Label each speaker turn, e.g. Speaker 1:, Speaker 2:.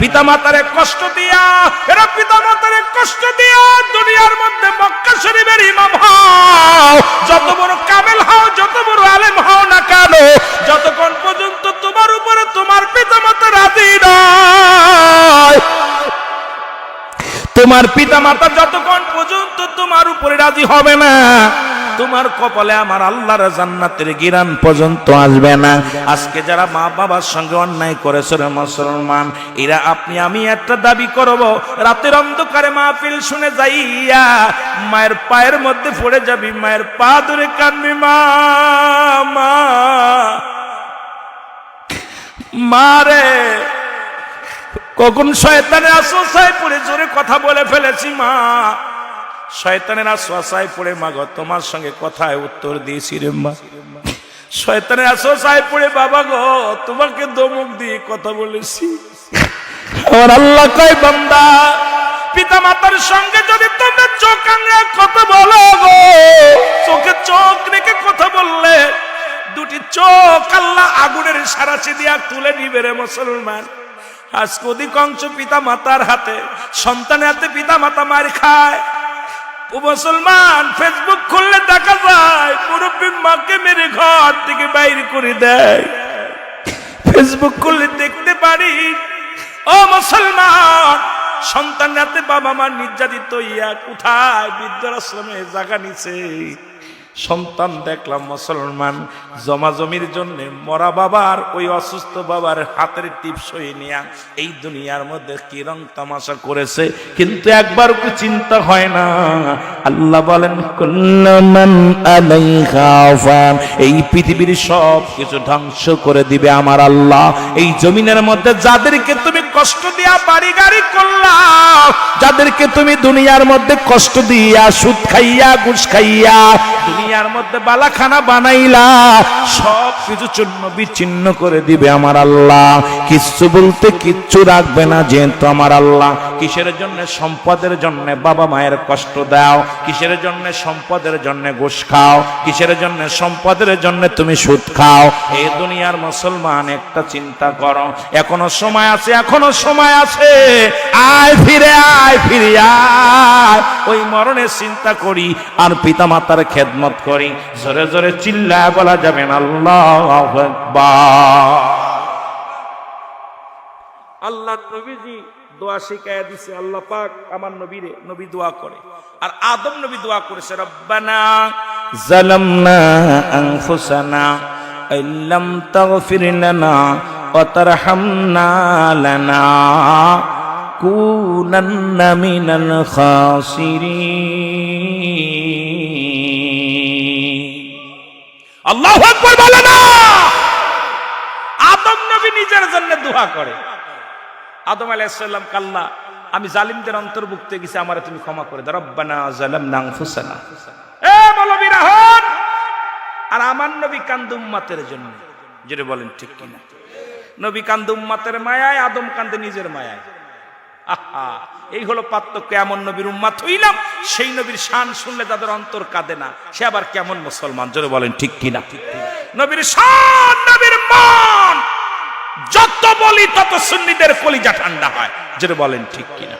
Speaker 1: পিতা মাতারে কষ্ট দিয়া, এরা পিতা মাতারে কষ্ট দিয়া দুনিয়ার মধ্যে মক্কা শরীফের ইমাম হও। যত বড় কামেল হও, যত বড় আলেম হও না কেন, যতক্ষণ পর্যন্ত তোমার উপরে তোমার পিতা মাতা রাজি নয় তোমার পিতা মাতা যতক্ষণ পর্যন্ত তোমার উপরে রাজি হবে না তোমার কপালে আমার আল্লাহর জান্নাতের গিরান পর্যন্ত আসবে না। আজকে যারা মা বাবার সঙ্গে অন্যায় করেছে মুসলমান, এরা আপনি, আমি একটা দাবি করব, রাতের অন্ধকারে মাহফিল শুনে যাইয়া মায়ের পায়ের মধ্যে পড়ে যাবি, মায়ের পা ধরে কানবি মা মা। মারে কখন শয়তানের আশ্বাসায় পড়ে, জোরে কথা বলে ফেলেছি, মা। শয়তানের আশ্বাসায় পড়ে মা গো তোমার সঙ্গে কথায় উত্তর দিয়েছি রে মা। শয়তানের আশ্বাসায় পড়ে বাবা গো, তোমাকে দমক দিয়ে কথা বলেছি। আমার আল্লাহ কয়, বান্দা পিতা মাতার সঙ্গে যদি তোমরা চোখ আঙড়ে কথা বলো গো, চোখে চোখ রেখে কথা বললে, দুটি চোখ আল্লাহ আগুনের সারাচি দিয়া তুলে নিবে রে মুসলমান। আজকে অধিকাংশ পিতা মাতার হাতে, সন্তানের হাতে পিতা মাতা মার খায় ও মুসলমান ফেসবুক খুললে দেখা যায়, মুরব্বী মাকে মেরে ঘর থেকে বাইরে করে দেয়। ফেসবুক খুললে দেখতে পারি, ও মুসলমান, সন্তান রাতে বাবা মা নির্যাতিত ইয়া কোথায় বৃদ্ধাশ্রমে জায়গা নিছে? সন্তান দেখলাম মুসলমান। জমা জমির জন্য মরা বাবার, ওই অসুস্থ বাবার হাতের টিপসই নিয়া এই দুনিয়ার মধ্যে কিরং তামাশা করেছে, কিন্তু একবার কি চিন্তা হয় না। আল্লাহ বলেন কুল্লামান আলাইহা ফান। এই পৃথিবীর সব কিছু ধ্বংস করে দিবে আমার আল্লাহ। এই জমিনের মধ্যে যাদেরকে তুমি কষ্ট দিয়া বাড়ি গাড়ি করলাম। যাদেরকে তুমি দুনিয়ার মধ্যে কষ্ট দিয়া, সুদ খাইয়া, ঘুষ খাইয়া, দুনিয়ার মধ্যে বালাখানা বানাইলা, সব কিছু চূর্ণ বিচ্ছিন্ন করে দিবে আমার আল্লাহ। কিচ্ছু বলতে কিচ্ছু রাখবে না যেহেতু আমার আল্লাহ। কিসের জন্য? সম্পদের জন্য। বাবা মায়ের কষ্ট দাও। কিসের জন্য? সম্পদের জন্য ঘুষ খাও। কিসের জন্য? সম্পদের জন্য তুমি সুদ খাও। এই দুনিয়ার মুসলমান, একটা চিন্তা করো। এখনও সময় আছে, এখনও সময় আছে। আয় ফিরে আয় ফিরে, আয়। ওই মরণের চিন্তা করি আর পিতা মাতার খেদমত করি। জোরে জোরে চিল্লা বলা যাবে না, আল্লাহ আল্লাহ নবীজি দোয়া শিখাইয়া দিছে, আল্লাহ পাক আমার নবীরে নবী দোয়া করে। আর আদম নবী দোয়া করেছে, রব্বানা জালামনা আনফুসানা, ইল্লাম তাগফির লানা না! আদম নবী নিজের জন্য দোয়া করে। আদম আলাইসাল্লাম কাল্লা, আমি জালিমদের অন্তর্ভুক্ত গেছি, আমার তুমি ক্ষমা করে দাও। রব্বানা জালামনা আনফুসানা। এ মৌলবী রাহন আর আমার নবী কান্দু উম্মাতের জন্য। যেটা বলেন, ঠিক কিনা? নবী কান্দুম্মাতের মায়ায়, আদম কান্দে নিজের মায়ায়। এই হলো পার্থক্য, এমন নবীর উম্মাত হইলাম, সেই নবীর শান শুনলে তাদের অন্তর কাঁদে না। সে আবার কেমন মুসলমান, জোরে বলেন, ঠিক কিনা? নবীর শান, নবীর মান, যত বলি তত সুন্নিদের কলিজা ঠান্ডা হয় যেটা বলেন, ঠিক কিনা?